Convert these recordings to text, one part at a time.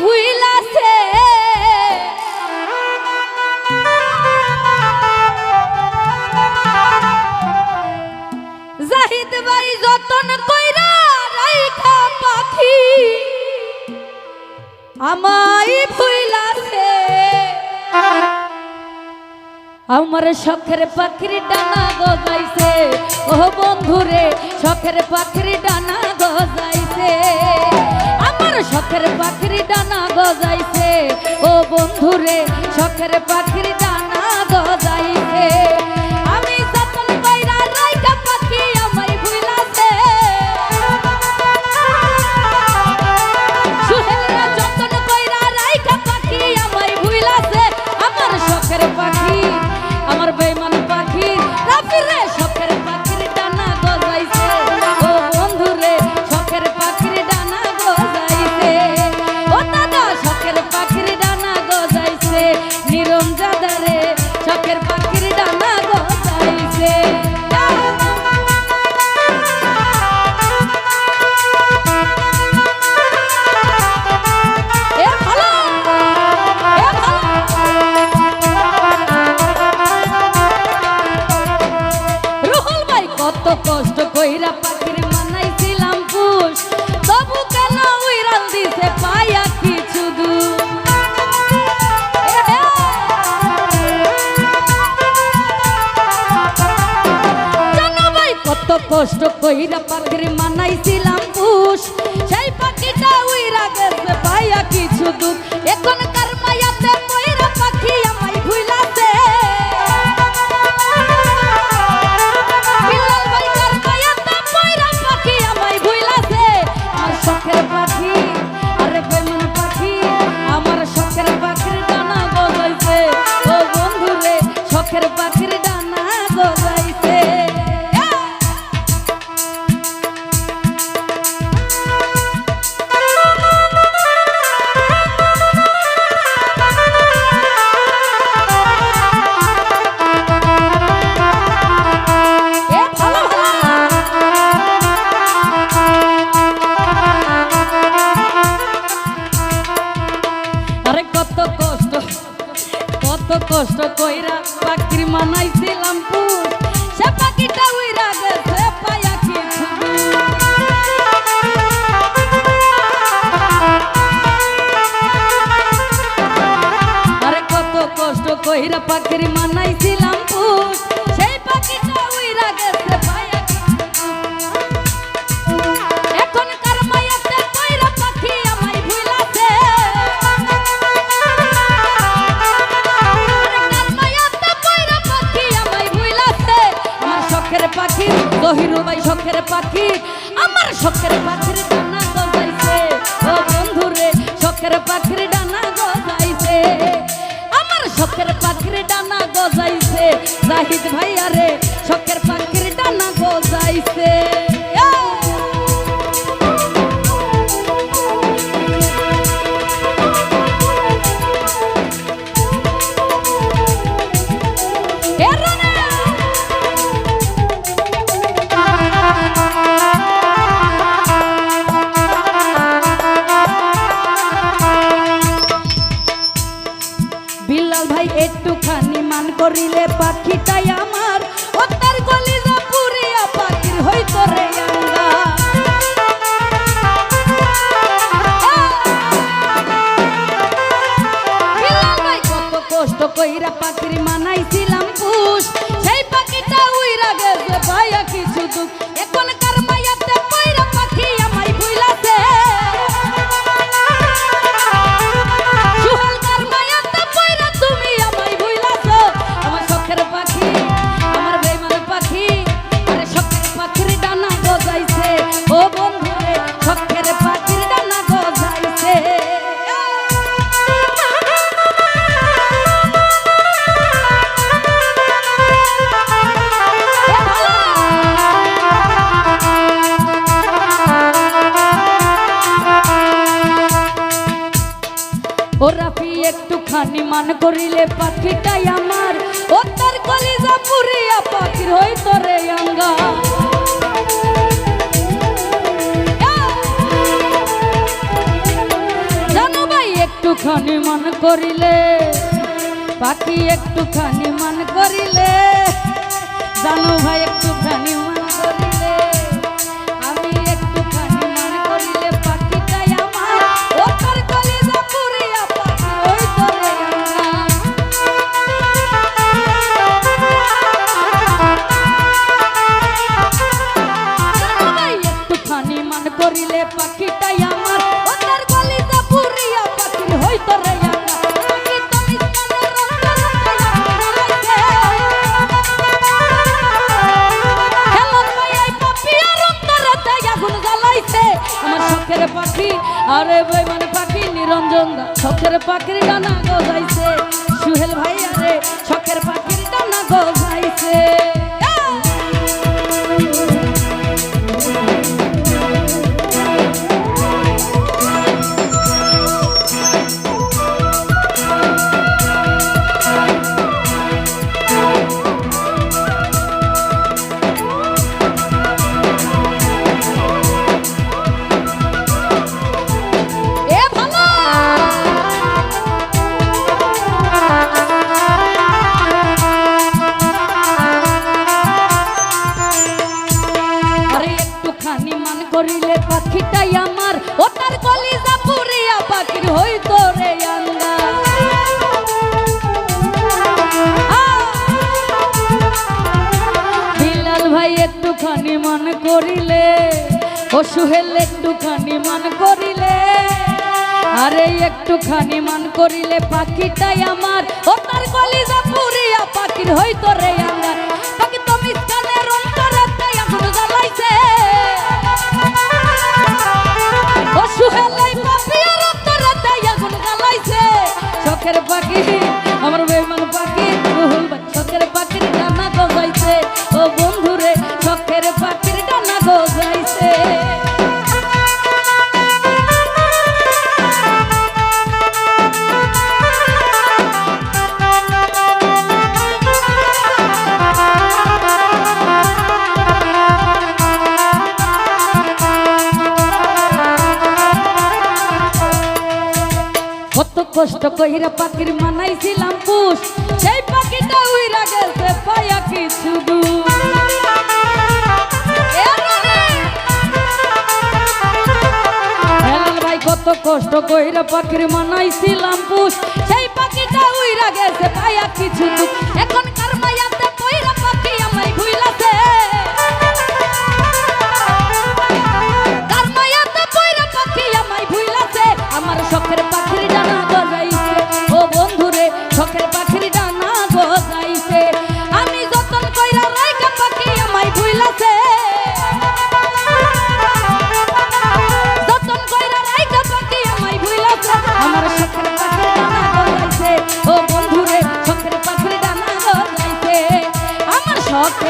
ভুইলাছে। জাহিদ ভাই যতন কইরা রাইখা পাখি, আমায় ভুইলাছে। আমার শখের পাখির ডানা গজাইছে। ও বন্ধুরে, শখের পাখির ডানা আমার শখের পাখির ডানা গজাইছে। ও বন্ধুরে শখের পাখির ডানা কত কষ্ট কইরা পাখির মানাইছিলাম পুষ তবু কেন উইরাল দিছে পায়া কিছু দূর? কত কষ্ট কইরা পাখির মানাইছিলাম পুষ সেই পাখিটা উইরা গেছে পায়া কিছু দুঃখ এখন কার আমার কত কষ্ট কইরা পাখির মানাইছিলাম পুর সে পাখিটা উইরা গেছে, পায়া কিছু আরে কত কষ্ট কইরা পাখির মানাইছিলাম পাখি ভাই শখের পাখি আমার শখের পাখির মান করিলে পাখিটাই আমার। ও তার গলিরা পুরিয়া পাখির হইতো রে কত কষ্ট কইরা পাখির মানাইছিলাম একটুখানি মান করিলে পাখিটাই আমার। ও তার কলিজা পুরিয়া পাখির হইতো রে আঙ্গা। জানো ভাই, একটুখানি মান করিলে, পাখি একটুখানি মান করিলে, জানো ভাই, একটুখানি মান করিলে। পাখিটাই আমার ওদের কলিজা পুরিয়া পাখির হইতো রে শখের পাখি আরে বেমান পাখি নিরঞ্জন দা শখের পাখির ডানা গজাইছে সুহেল ভাই আরে শখের পাখির ডানা গজাইছে পাখিটাই আমার। ওটার কলিজা পুরিয়া পাখির হইতো রে আন্দা বিলাল মান করিলে ও সুহেল একটুখানি মান করিলে। আরে একটুখানি মান করিলে পাখিটাই আমার। ও তার কলিজা পুরিয়া পাখির হইতো রে আঙ্গার পাখি কষ্ট কইরা পাখির মানাইছিলাম পুষ। সেই পাখিটা উইরা গেছে, পায়া কিছু ভাই, কত কষ্ট কইরা পাখির মানাইছিলাম পুষ।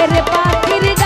রে পাখির